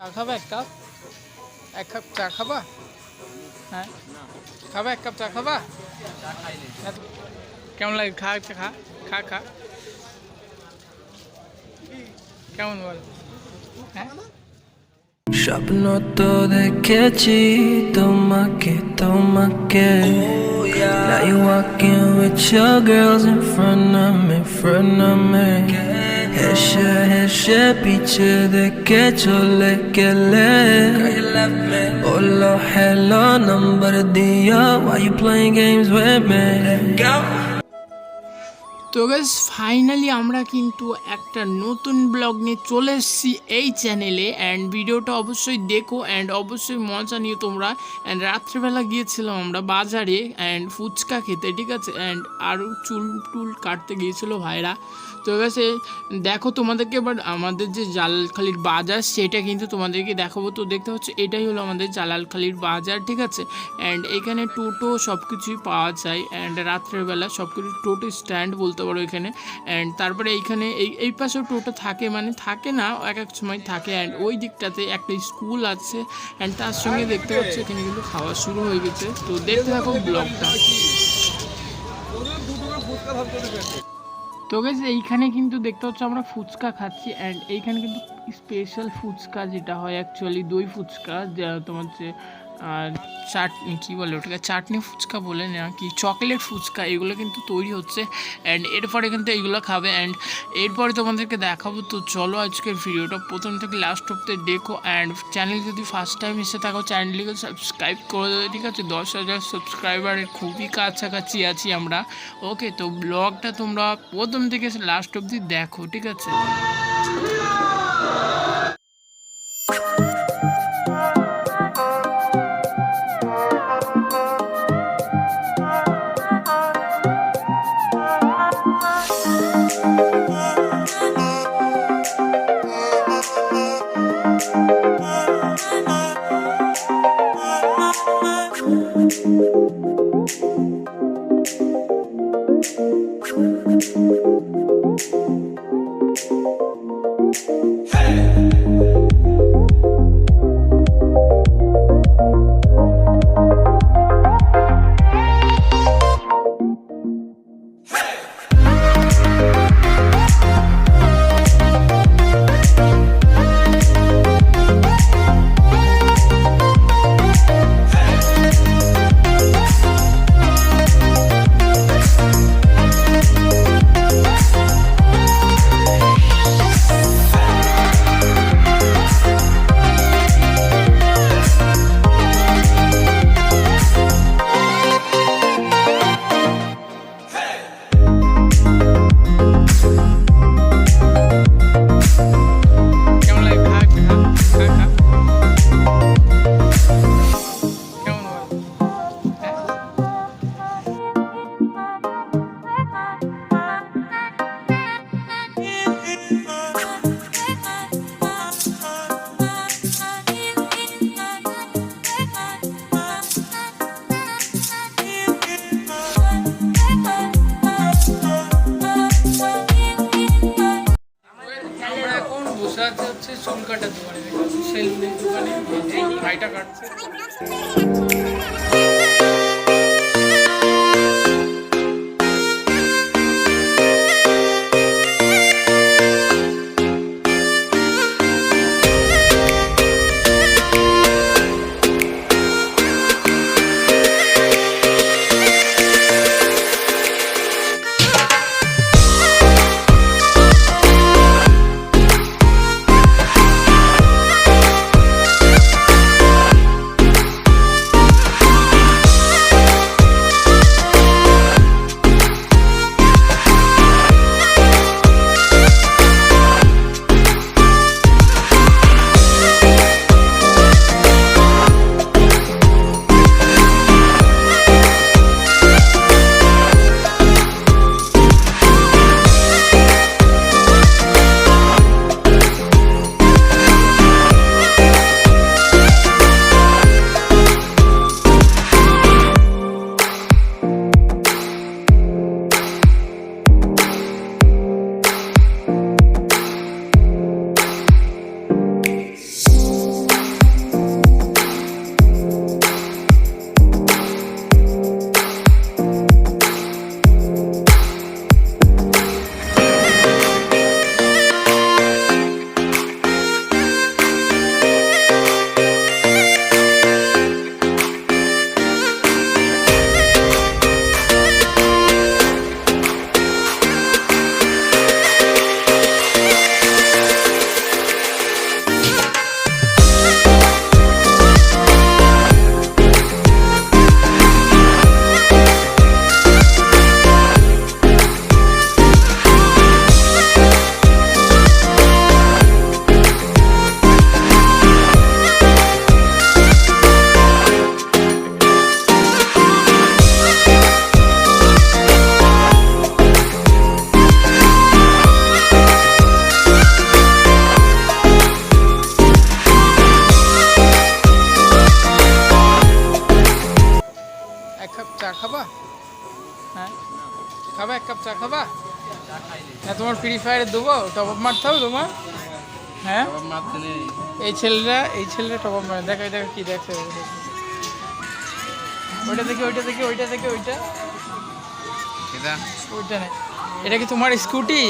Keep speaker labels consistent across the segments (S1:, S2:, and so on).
S1: চা খাবা এক কাপ? এক কাপ চা খাবা? হ্যাঁ? খাবা এক কাপ চা খাবা? কেমন লাগে? খা খা খা খা কেমন বল? হ্যাঁ?
S2: স্বপ্ন তো দেখেছি তোমাকে তোমাকে। Now you walking with your girls in front of me, front of me شهر شب پیچه دکه me? کله Hello, hello, number dia Why you playing games with me?
S1: Go তো গাইস ফাইনালি আমরা কিন্তু একটা নতুন ব্লগ নিয়ে চলে এসেছি এই চ্যানেলে অ্যান্ড ভিডিওটা অবশ্যই দেখো অ্যান্ড অবশ্যই মজা নিয়ে তোমরা। অ্যান্ড রাত্রেবেলা গিয়েছিলাম আমরা বাজারে অ্যান্ড ফুচকা খেতে, ঠিক আছে? অ্যান্ড আরও চুল টুল কাটতে গিয়েছিল ভাইরা। তো গেছে দেখো তোমাদেরকে এবার আমাদের যে জালালখালির বাজার, সেটা কিন্তু তোমাদেরকে দেখাবো। তো দেখতে হচ্ছে এটাই হলো আমাদের জালালখালির বাজার, ঠিক আছে? অ্যান্ড এখানে টোটো সব কিছুই পাওয়া যায়। অ্যান্ড রাত্রেবেলা সব কিছু টোটো স্ট্যান্ড বলতে পারো এখানে। অ্যান্ড তারপরে এইখানে এই এই পাশেও টোটো থাকে মানে থাকে না, এক এক সময় থাকে। অ্যান্ড ওই দিকটাতে একটা স্কুল আছে। অ্যান্ড তার সঙ্গে দেখতে পাচ্ছি, এখানে কিন্তু খাওয়া শুরু হয়ে গেছে। তো দেখতে থাকো ব্লগটা তো গেছে এইখানে কিন্তু দেখতে হচ্ছে আমরা ফুচকা খাচ্ছি। অ্যান্ড এইখানে কিন্তু স্পেশাল ফুচকা যেটা হয় অ্যাকচুয়ালি দই ফুচকা, যা তোমার যে আহ, চাটনি কী বলে ওটাকে? চাটনি ফুচকা বলে না কি চকলেট ফুচকা এগুলো কিন্তু তৈরি হচ্ছে। অ্যান্ড এরপরে কিন্তু এইগুলো খাবে। অ্যান্ড এরপরে তোমাদেরকে দেখাবো। তো চলো আজকের ভিডিওটা প্রথম থেকে লাস্ট অব্দি দেখো। অ্যান্ড চ্যানেল যদি ফার্স্ট টাইম এসে থাকো চ্যানেলটিকে সাবস্ক্রাইব করে দেবে ঠিক আছে? দশ হাজার সাবস্ক্রাইবারের খুবই কাছাকাছি আছি আমরা। ওকে তো ব্লগটা তোমরা প্রথম থেকে লাস্ট অবধি দেখো ঠিক আছে? কেমন হচ্ছে চুল কাটার দোকানে। সেলুনের দোকানে ভাইটা কাটছে। খাবা? হ্যাঁ? খাবা এক কাপ চা খাবা? হ্যাঁ তোমার ফ্রি ফায়ারে দেবো টপ আপ মারতে হবে তোমার? হ্যাঁ? এই ছেলেরা এই ছেলেরা টপ আপ মারে। দেখো দেখো কি দেখছে ওইটা থেকে ওইটা থেকে ওইটা থেকে ওইটা। ওইটা নেই। এটা কি তোমার স্কুটি?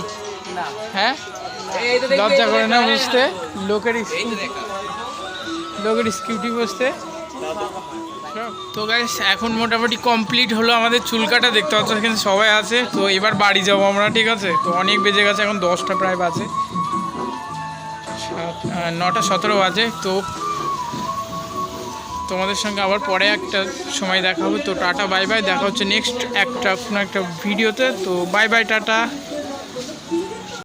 S1: হ্যাঁ? লজ্জা করে না বুঝতে লোকের লোকের স্কুটি বসতে? তো গাইস এখন মোটামুটি কমপ্লিট হলো আমাদের চুল কাটা দেখতে পাচ্ছ এখানে সবাই আছে। তো এবার বাড়ি যাব আমরা, ঠিক আছে? তো অনেক বেজে গেছে, এখন দশটা প্রায় বাজে। নটা সতেরো বাজে, তো তোমাদের সঙ্গে আবার পরে একটা সময় দেখা হবে তো টাটা বাই বাই দেখা হচ্ছে নেক্সট একটা, কোনো একটা ভিডিওতে তো। Bye bye tata.